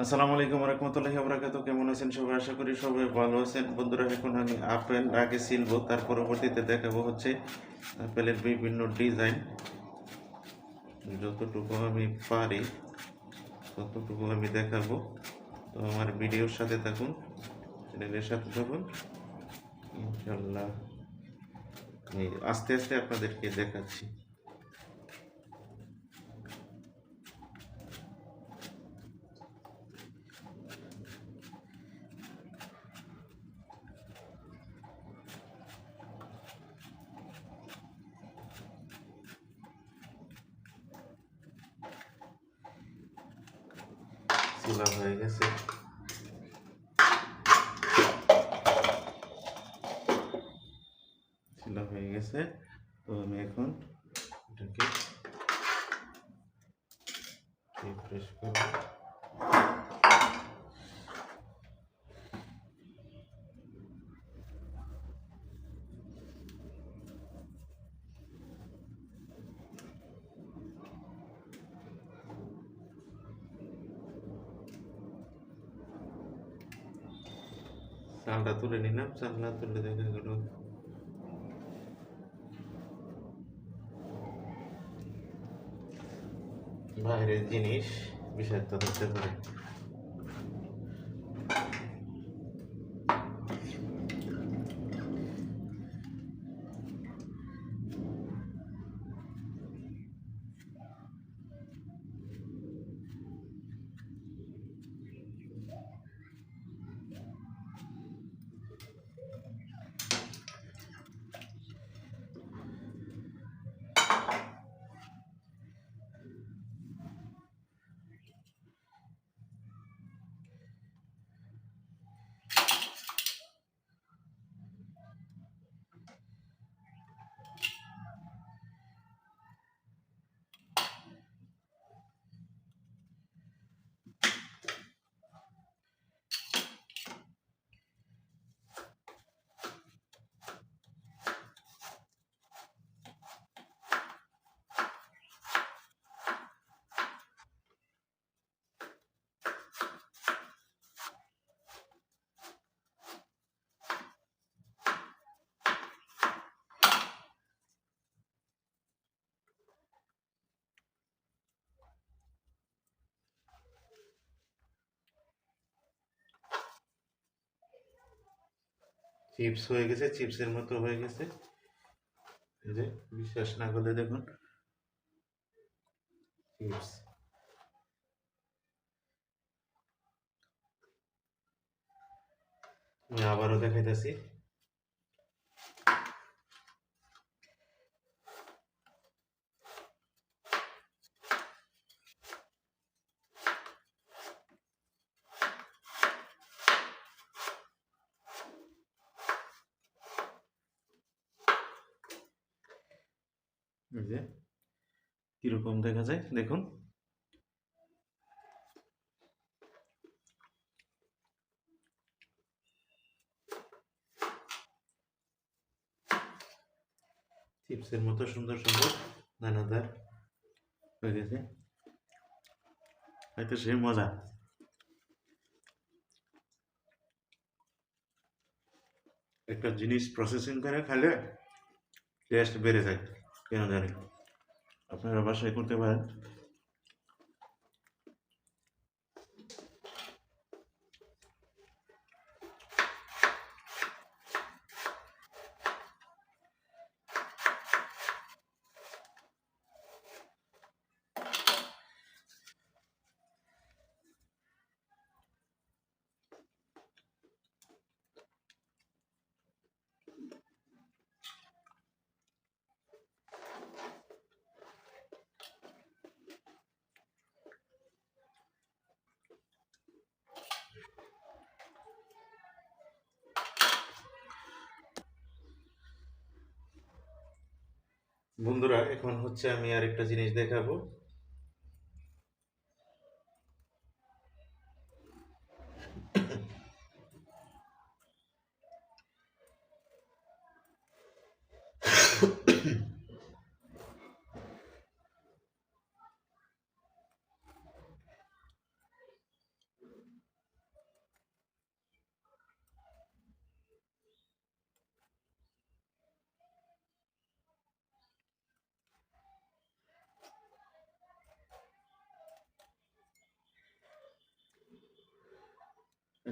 আসসালামু আলাইকুম রহমতুল্লাহি বরাকাতু কেমন আছেন সবাই? আশা করি সবাই ভালো আছেন। বন্ধুরা, এখন আমি আপেল, আগে সিলবো, তার পরবর্তীতে দেখাবো হচ্ছে আপেলের বিভিন্ন ডিজাইন। যতটুকু আমি পারি, ততটুকু আমি দেখাবো। তো আমার ভিডিওর সাথে থাকুন, চ্যানেলের সাথে থাকুন। ইনশাল্লাহ আস্তে আস্তে আপনাদেরকে দেখাচ্ছি। চুলা হয়ে গেছে চুলা হয়ে গেছে তো আমি এখন এটাকে রিফ্রেশ করব চালটা তুলে নিলাম চালটা তুলে দেখা গেল। বাইরের জিনিস বিষাক্ত হতে পারে। চিপস হয়ে গেছে চিপসের মতো হয়ে গেছে। যে বিশ্বাস না করলে দেখুন চিপস আবারও দেখাইতেছি। যে, কীরকম দেখা যায়, দেখুন। চিপসের মতো সুন্দর সুন্দর দানাদার হয়ে গেছে। হয়তো সে মজা। একটা জিনিস প্রসেসিং করে খেলে টেস্ট বেড়ে যায়। কেন জানি আপনারা বাসায় করতে পারেন। বন্ধুরা এখন হচ্ছে আমি আরেকটা জিনিস দেখাবো।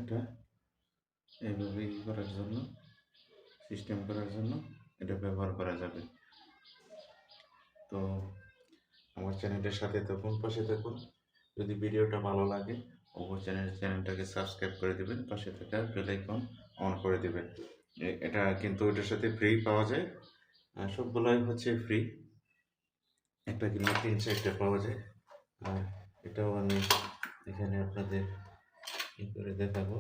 এটা এইভাবে ই করার জন্য সিস্টেম করার জন্য এটা ব্যবহার করা যাবে। তো আমার চ্যানেলটার সাথে থাকুন, পাশে থাকুন। যদি ভিডিওটা ভালো লাগে, অবশ্যই চ্যানেল, চ্যানেলটাকে সাবস্ক্রাইব করে দেবেন, পাশে থাকা বেল আইকন অন করে দেবেন। এটা কিন্তু এটার সাথে ফ্রি পাওয়া যায়। আর সবগুলোই হচ্ছে ফ্রি একটা কিনলে তিন চারটা পাওয়া যায়। আর এটাও আমি এখানে আপনাদের ই করে দেখাবো?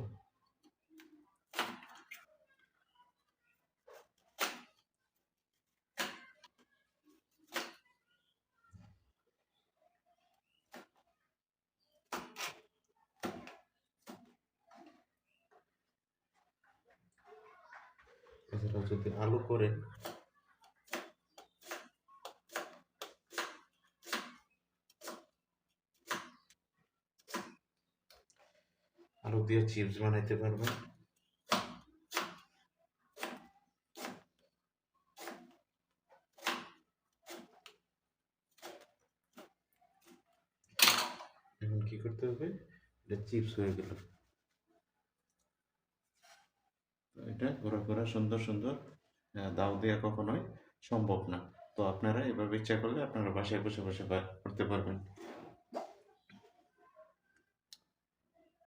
যদি আলু করেন আলু দিয়ে চিপস বানাইতে পারবেন এখন কি করতে হবে? এটা চিপস হয়ে গেল। এটা ঘোরা ঘোরা সুন্দর সুন্দর দাও দেওয়া কখনোই সম্ভব না। তো আপনারা এভাবে ইচ্ছা করলে আপনারা বাসায় বসে বসে করতে পারবেন।